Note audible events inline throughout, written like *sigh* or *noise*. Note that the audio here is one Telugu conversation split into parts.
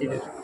しいです。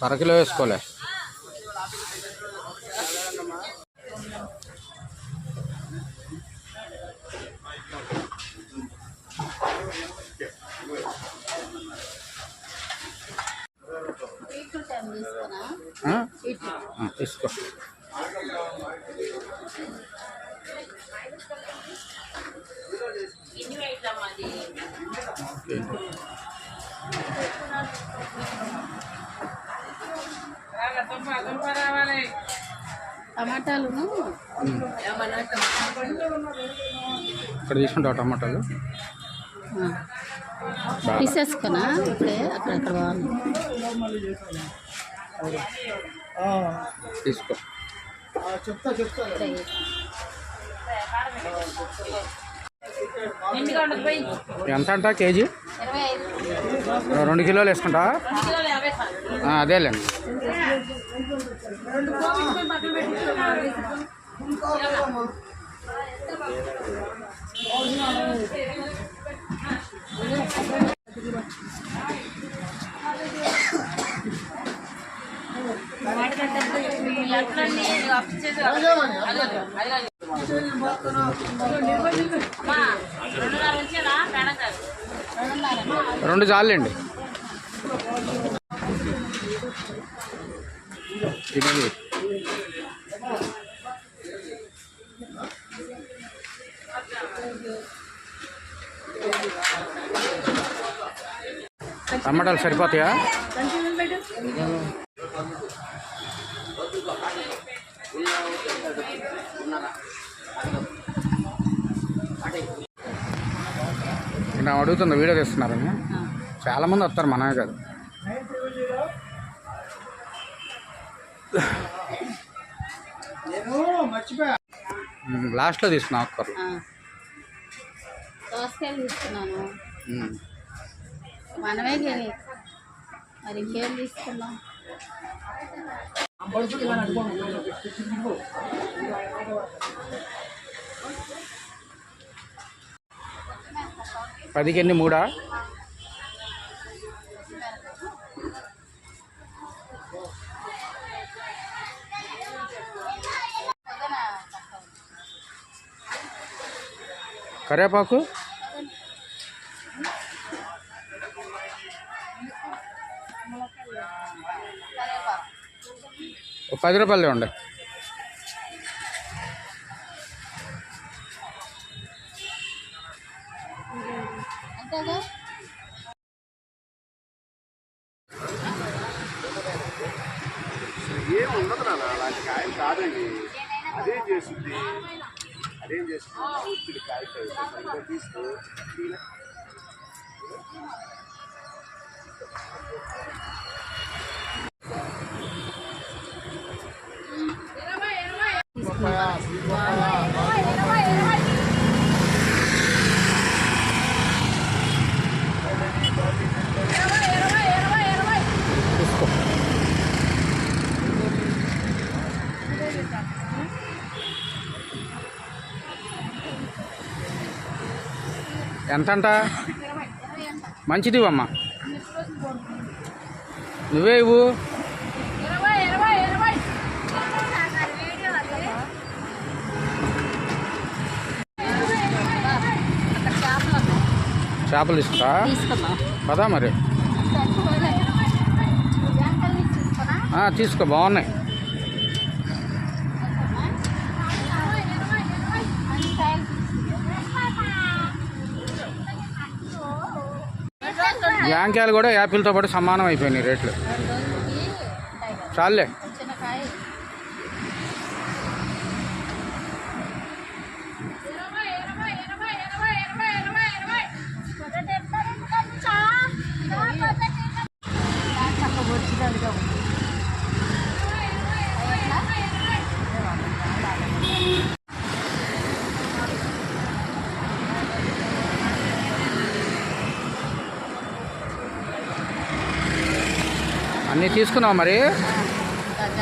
పరకిలో వేసుకోలే బీట్రూట్ ఏం తీసుకున్నా ఆ? బీట్రూట్ ఆ, తీసుకో. ఓకే. టమాటాలును? ఇక్కడ తీసుకుంటావు టమాటాలు. తీసేసుకున్నా ఇప్పుడే అక్కడక్కడ బాగుంది తీసుకో. ఎంత అంట కేజీ? రెండు కిలోలు వేసుకుంటా? అదేలేండి. రెండు చాలండి. ఇది టమాటాలు సరిపోతాయా? నేను అడుగుతుంది వీడియో తీస్తున్నారని. చాలామంది వస్తారు మనమే కాదు. లాస్ట్లో తీసుకున్నా ఆకుకూరలు. ఆ. దోసకాయలు తీసుకున్నాను. ఉమ్. మనమే కానీ మరి ఇంకేం తీసుకున్నాం పదికెన్ని మూడా? కరివేపాకు ఓ పది రూపాయలు ఇవ్వండి అంతేగా ఏం ఉండదు నాన్న అలాంటి కాయం కాదండి. అదేం చేస్తుంది? అదేం చేస్తుంది? కాయ తీసుకో. ఎంతంట? మంచిది అమ్మ నువ్వే ఇవ్వు. చేపలు తీసుకుందాం పదా మరి. తీసుకో బాగున్నాయి. జాంకాయలు కూడా యాపిల్తో పాటు సమానం అయిపోయినాయి రేట్లు. చాలే రోజులకి ఉంటాయి కదా చాలులే చిన్న కాయ అన్నీ తీసుకున్నావు మరి?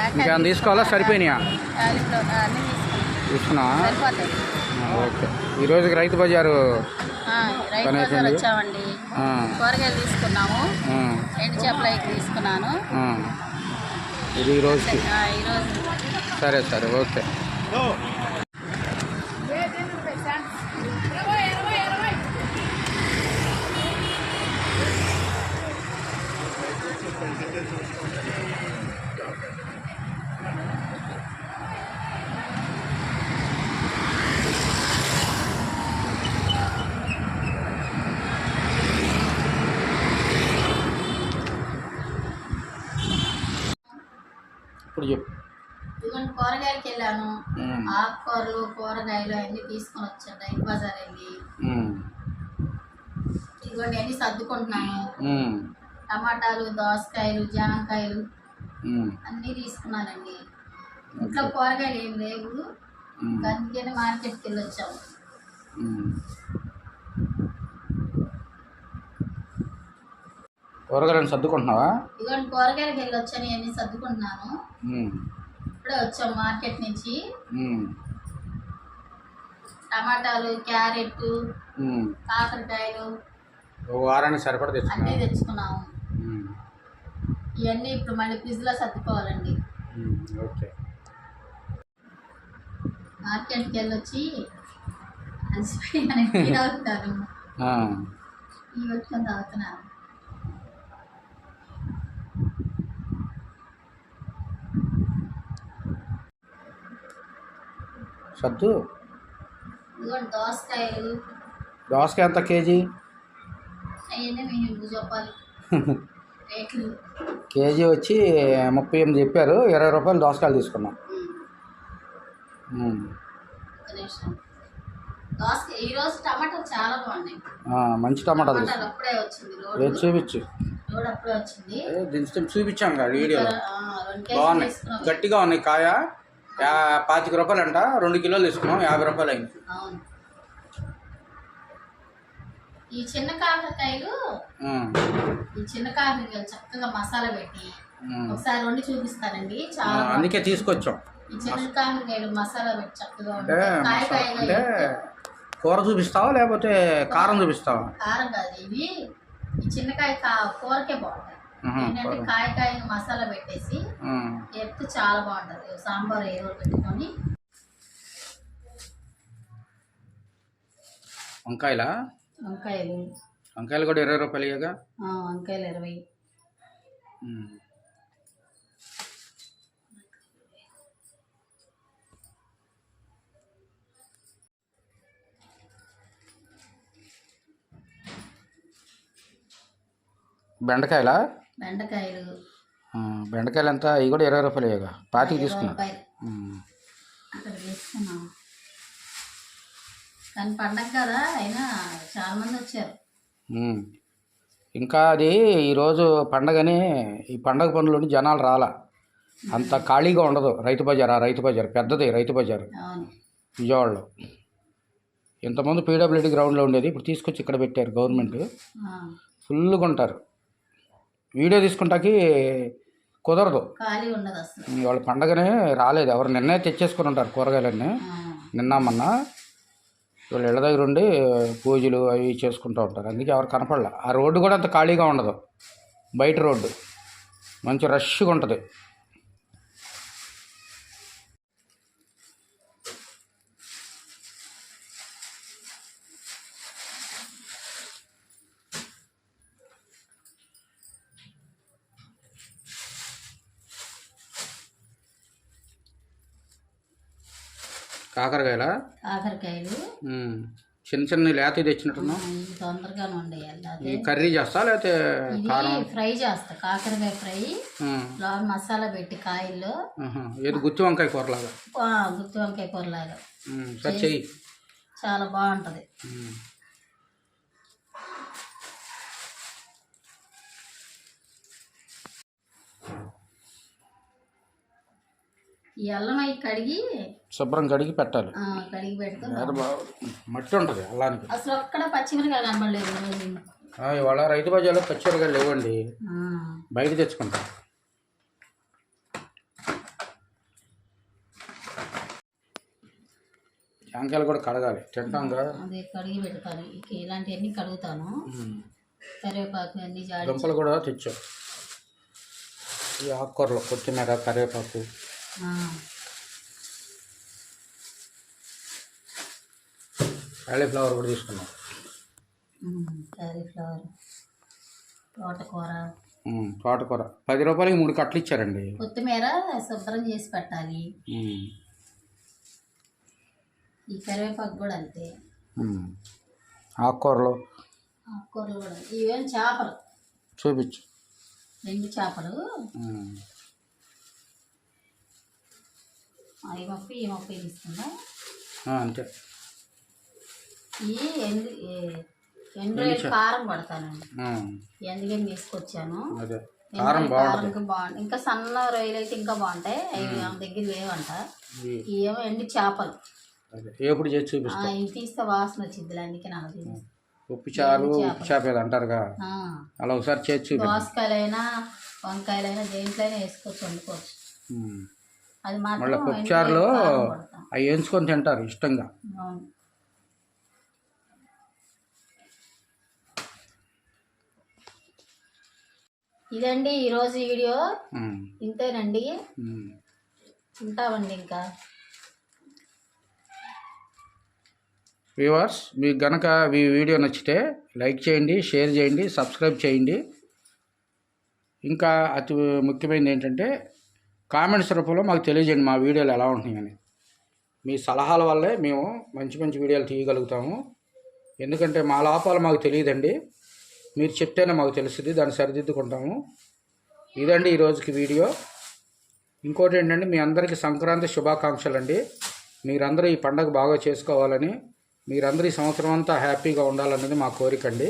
ఇంకేమైనా తీసుకోవాలా? సరిపోయినాయా? తీసుకున్నావా? ఓకే. ఈరోజు రైతు బజారు ఆ, రైతు పని బజార్ అయిపోయింది. వచ్చామండి. ఆ, కూరగాయలు తీసుకున్నాము. ఎండు తీసుకున్నాను. ఇది ఈరోజు సరే సరే. ఓకే. ఇప్పుడు చెప్పు. ఇదిగోండి కూరగాయలకి వెళ్ళాను. ఉమ్, ఆకుకూరలు కూరగాయలు అన్నీ తీసుకొని వచ్చాను. రైతు బజార్ వెళ్ళి. ఉమ్, ఇదిగోండి అన్నీ సర్దుకుంటున్నాను. ఉమ్, టమాటాలు దోసకాయలు జామకాయలు ఉమ్, అన్నీ తీసుకున్నానండి. ఇంట్లో కూరగాయలు ఏం లేవు. ఉమ్, అందుకని మార్కెట్కి వెళ్ళి వచ్చాము ఉమ్. కూరగాయలను సర్దుకుంటున్నావా? ఇదిగోండి కూరగాయలకి వెళ్ళి వచ్చాను అన్నీ సర్దుకుంటున్నాను. ఇప్పుడే వచ్చాము మార్కెట్ నుంచి. టమాటాలు క్యారెట్. కాకరకాయలు వారానికి సరిపడా అన్నీ తెచ్చుకున్నాము. ఇవన్నీ ఇప్పుడు మళ్ళీ ఫ్రిడ్జ్లో సర్దుకోవాలండి. ఓకే. మార్కెట్కి వెళ్ళొచ్చి అలసిపోయాను *laughs* తాగుతాను. టీ పెట్టుకొని తాగుతున్నాను దోసకాయలు. దోసకాయ ఎంత *laughs* కేజీ? కేజీ. వచ్చి ముప్పై ఎనిమిది చెప్పారు ఇరవై రూపాయలు దోసకాయలు తీసుకున్నాం. మంచి ఏది రోడ్డు చూపించు దించుతాం చూపించాం కదా వీడియోలో. బాగున్నాయి. గట్టిగా ఉన్నాయి కాయ? యా పాతిక రూపాయలు అంట రెండు కిలోలు తీసుకున్నాం యాభై రూపాయలు అయింది అవును. ఈ చిన్న కాకరకాయలు ఈ చిన్న కాకరకాయలు చక్కగా మసాలా పెట్టి. ఒకసారి వండి చూపిస్తానండి. చాలా. అందుకే తీసుకొచ్చాం. ఈ చిన్న కాకరకాయలు మసాలా పెట్టి చక్కగా అంటే అంటే కూర చూపిస్తావా లేకపోతే కారం చూపిస్తావా? కారం కాదు ఇవి ఈ చిన్నకాయ కూరకే బాగుంటాయి. ఏంటంటే కూర. కాయ కాయగా మసాలా పెట్టేసి ఎత్తు చాలా బాగుంటుంది. సాంబార్ ఏదో ఒకటి పెట్టుకొని. వంకాయలా? వంకాయలు. వంకాయలు కూడా ఇరవై రూపాయలు ఆ, వంకాయలు ఇరవై. బెండకాయలా? బెండకాయలు. బెండకాయలు ఎంత ఇవి కూడా ఇరవై రూపాయలు పాతికి తీసుకున్నా. అక్కడ తీసుకున్నాం. కానీ పండగ కదా అయినా చాలా మంది వచ్చారు. ఇంకా అది ఈరోజు పండగని ఈ పండగ పనులని జనాలు రాలా. అంత ఖాళీగా ఉండదు రైతు బజార్ ఆ రైతు బజార్. పెద్దది రైతు బజార్. విజయవాడలో. ఇంతమంది పీడబ్ల్యూడి గ్రౌండ్లో ఉండేది. ఇప్పుడు తీసుకొచ్చి ఇక్కడ పెట్టారు గవర్నమెంట్. ఫుల్గా ఉంటారు వీడియో తీసుకుంటాకి కుదరదు. వాళ్ళ పండగనే రాలేదు. ఎవరు నిన్నే తెచ్చేసుకుని ఉంటారు కూరగాయలన్నీ. నిన్న మొన్న. వీళ్ళు ఇళ్ళ దగ్గర ఉండి పూజలు అవి చేసుకుంటూ ఉంటారు. అందుకే ఎవరు కనపడలే. ఆ రోడ్డు కూడా అంత ఖాళీగా ఉండదు. బయట రోడ్డు. మంచి రష్గా ఉంటుంది. కాకరకాయలా. చిన్న చిన్న లేత తెచ్చినట్టున్నా ఇవి తొందరగానే ఉండేయాలి అదే ఈ కర్రీ చేస్తా లేకపోతే కారం? ఫ్రై చేస్తా కాకరకాయ ఫ్రై. లోపల మసాలా పెట్టి కాయల్లో. ఏది గుత్తి వంకాయ కూరలాగా? గుత్తి వంకాయ కూరలాగా. సరే చెయ్యి. చాలా బాగుంటుంది. ఈ అల్లం అవి కడిగి శుభ్రం కడిగి పెట్టాలి. కడిగి పెడితే. మట్టి ఉంటుంది అల్లానికి. అసలు ఒక్కడ పచ్చిమిరకాయలు కనబడలేదు ఇవాళ రైతు బజార్లో పచ్చిమిరకాయలు లేవండి. బయట తెచ్చుకుంటాం. జాంకాయలు కూడా కడగాలి. తింటాం కదా. అదే కడిగి పెడతాను. ఇలాంటివన్నీ కడుగుతాను. కరివేపాకు అన్ని జాడి దుంపలు కూడా తెచ్చాం. ఈ ఆకుకూరలు కొత్తిమీర కరివేపాకు. కాలీఫ్లవర్ కూడా తీసుకున్నాం. కాలీఫ్లవర్. తోటకూర. తోటకూర. పది రూపాయలకి మూడు కట్టలు ఇచ్చారండి. కొత్తిమీర శుభ్రం చేసి పెట్టాలి. ఈ కరివేపాకు కూడా అంతే. ఆకుకూరలు. ఆకుకూరలు కూడా. ఇవేం చేపలు? చూపించు. రెండు చేపలు. ముప్పై ఈ ముప్పై తీసుకుందా ఆ, అంతే. ఈ ఎండు ఎండు రొయ్యలు కారం. ఎందుకని తీసుకొచ్చాను? కారం బాగుంటుంది. ఇంకా సన్న రొయ్యలు అయితే ఇంకా బాగుంటాయి. అవి దగ్గర లేవంట. ఈ- ఈ ఏమో ఎండు చేపలు. ఎప్పుడు చేసి చూపిస్తా. తీస్తే వాసన వచ్చింది అందుకే నాకు ఉప్పు చారు ఉప్పు చేప ఏదో అంటారుగా. అలా ఒకసారి చేసి చూపి దోసకాయలైనా వంకాయలైనా దేంట్లైనా వేసుకోవచ్చు వండుకోవచ్చు. అది మళ్ళీ పప్పుచారులో అవి వేయించుకొని తింటారు ఇష్టంగా. ఇదండి ఈరోజు వీడియో. ఇంతేనండి. ఉంటామండి ఇంకా. వ్యూవర్స్ మీకు గనక ఈ వీడియో నచ్చితే లైక్ చేయండి షేర్ చేయండి సబ్స్క్రైబ్ చేయండి. ఇంకా అతి ముఖ్యమైనది ఏంటంటే కామెంట్స్ రూపంలో మాకు తెలియజేయండి మా వీడియోలు ఎలా ఉంటున్నాయని మీ సలహాల వల్లే మేము మంచి మంచి వీడియోలు తీయగలుగుతాము. ఎందుకంటే మా లోపాలు మాకు తెలియదండి. మీరు చెప్తేనే మాకు తెలుస్తుంది దాన్ని సరిదిద్దుకుంటాము. ఇదండి ఈ రోజుకి వీడియో. ఇంకోటి ఏంటంటే మీ అందరికీ సంక్రాంతి శుభాకాంక్షలు అండి. మీరందరూ ఈ పండగ బాగా చేసుకోవాలని మీరందరూ ఈ సంవత్సరం అంతా హ్యాపీగా ఉండాలన్నది మా కోరిక అండి.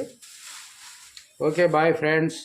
Okay bye friends.